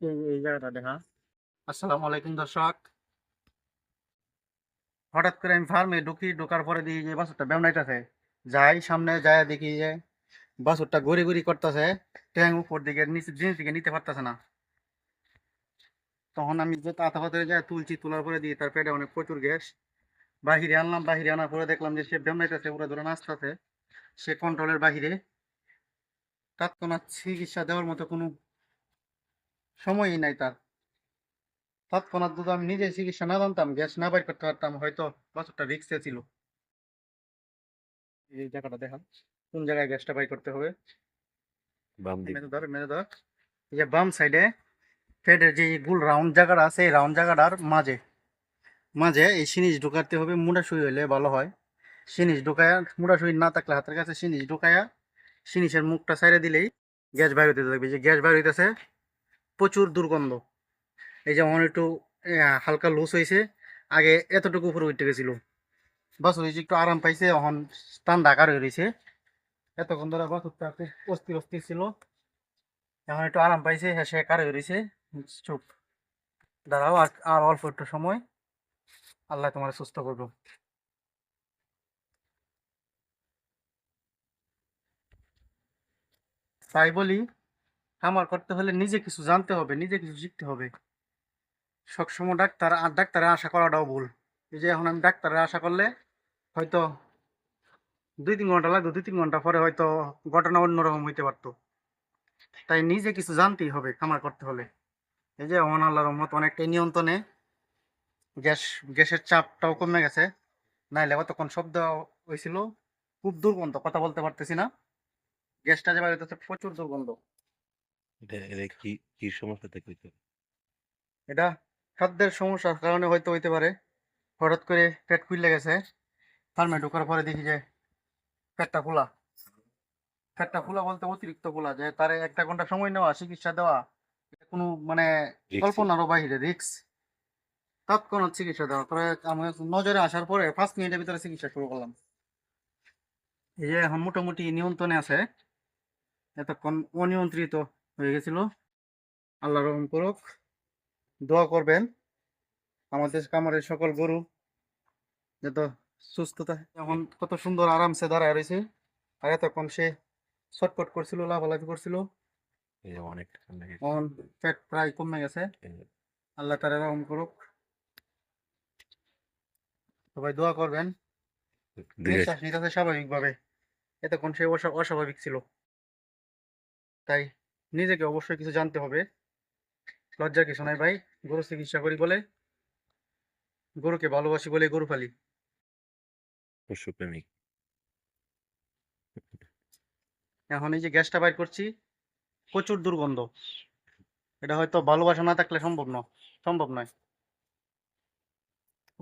এই দর্শক। হঠাৎ করে আমি ফার্মে ঢুকি, ঢোকার পরে দেখি যে যাই সামনে যায় দেখি যে গড়ি গড়ি করতেছে। ট্যাং উপর দিকে জিনিস দিকে নিতে পারতেছে না। তখন আমি যে তাতা পাতারে যায় তুলছি, তোলার পরে দিয়ে তার পেটে অনেক প্রচুর গ্যাস। বাহিরে আনলাম, বাহিরে আনার পরে দেখলাম যে সে বেমনাইতেছে ওরা ধরে নাচতেছে। সে কন্ট্রোলের বাহিরে। তৎক্ষণাৎ চিকিৎসা দেওয়ার মতো কোনো সময়ই নাই তার। তৎক্ষণাৎ যদি আমি নিজে চিকিৎসা না জানতাম গ্যাস না বাইর করতে পারতাম হয়তো বাছুরটা রিক্সে ছিল। এই জায়গাটা দেখান কোন জায়গায় গ্যাসটা বাই করতে হবে? বাম দিক। মেরে ধর মেরে ধর। এই যে বাম সাইডে পেটের যে গুল রাউন্ড জায়গাটা আছে এই রাউন্ড জায়গাটার মাঝে মাঝে এই সিনিস ঢুকাতে হবে মুড়া সুই হইলে ভালো হয়। সিনিস ঢুকায়া মুড়া সুই না থাকলে হাতের কাছে সিনিস ঢুকায়া সিনিসের মুখটা সাইডে দিলেই গ্যাস বাইর হইতে থাকবে। যে গ্যাস বাইর হইতেছে প্রচুর দুর্গন্ধ। এই যে আমার একটু হালকা লুজ হয়েছে। আগে এতটুকু উপরে উঠে গেছিল। বাস হয়েছে একটু আরাম পাইছে, এখন টান ডাকার হয়ে রয়েছে এতক্ষণ ধরে বাছুরটা একটু অস্থির অস্থির ছিল। এখন একটু আরাম পাইছে হ্যাঁ সে কার হয়ে রয়েছে। চুপ। দাঁড়াও, আর আর অল্প একটু সময়। আল্লাহ তোমার সুস্থ করব তাই বলি খামার করতে হলে নিজে কিছু জানতে হবে, নিজে কিছু শিখতে হবে। সবসময় ডাক্তার, আর ডাক্তারে আশা করাটাও ভুল। এই যে এখন আমি ডাক্তারে আশা করলে হয়তো দুই তিন ঘণ্টা লাগতো, দুই তিন ঘণ্টা পরে হয়তো ঘটনা অন্যরকম হইতে পারতো। তাই নিজে কিছু জানতেই হবে খামার করতে হলে। এই যে ওমান আল্লাহর রহমত অনেকটাই নিয়ন্ত্রণে, গ্যাস, গ্যাসের চাপটাও কমে গেছে। নাইলে কতক্ষণ শব্দ হয়েছিল খুব দুর্গন্ধ, কথা বলতে পারতেছি না। গ্যাসটা যে প্রচুর দুর্গন্ধ। এটা এটা কি কি সমস্যা থেকে হইতে এটা খাদ্যের সমস্যার কারণে হয়তো হইতে পারে। হঠাৎ করে পেট ফুলে গেছে ফার্মে ঢোকার পরে দেখি যে পেটটা ফোলা। পেটটা ফোলা বলতে অতিরিক্ত ফোলা যে তার একটা ঘণ্টা সময় নেওয়া চিকিৎসা দেওয়া কোনো মানে। কল্পনারও বাহিরে রিক্স তৎক্ষণাৎ চিকিৎসা দেওয়া। পরে আমার নজরে আসার পরে পাঁচ মিনিটের ভিতরে চিকিৎসা শুরু করলাম। এই যে এখন মোটামুটি নিয়ন্ত্রণে আছে এতক্ষণ অনিয়ন্ত্রিত হয়ে গেছিল। আল্লাহ রহম করুক। দোয়া করবেন। আমাদের কামারের সকল গরু যত সুস্থতা এখন কত সুন্দর আরামসে দাঁড়ায় রয়েছে। আর এতক্ষণ সে ছটপট করছিল লাফালাফি করছিল। অনেক পেট প্রায় কমে গেছে। আল্লাহ তারা রহম করুক। সবাই দোয়া করবেন। নিঃশ্বাস নিতেছে স্বাভাবিকভাবে। এতক্ষণ সে অস্বা- অস্বাভাবিক ছিল। তাই নিজেকে অবশ্যই কিছু জানতে হবে। লজ্জা কিছু নাই ভাই গরু চিকিৎসা করি বলে গরুকে ভালোবাসি বলে গরু ফালি পশুপ্রেমিক এখন এই যে গ্যাসটা বাইর করছি প্রচুর দুর্গন্ধ। এটা হয়তো ভালোবাসা না থাকলে সম্ভব নয় সম্ভব নয়।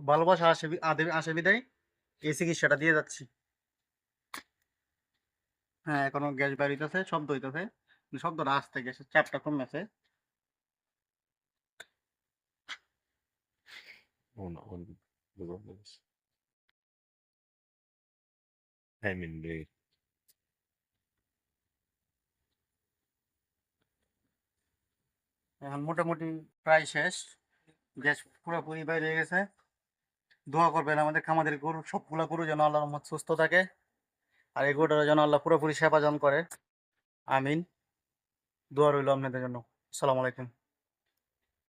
ভালোবাসা আসে আদে- আসে বিদায় এই চিকিৎসাটা দিয়ে যাচ্ছি। হ্যাঁ এখনও গ্যাস বাইর হইতেছে শব্দ হইতেছে। শব্দটা আসতে গ্যাসের চাপটা কমেছে অন অন দুর্গন্ধ I mean, they এখন মোটামুটি প্রায় শেষ। গ্যাস পুরোপুরি বাইরে গেছে। দোয়া করবেন আমাদের খামাদের গরু সবগুলা গরু যেন রহমত সুস্থ থাকে। আর এই গরুটা যেন আল্লাহ পুরোপুরি সেবা জন করে। আমিন। দোয়া রইল আপনাদের জন্য। আসসালামু আলাইকুম।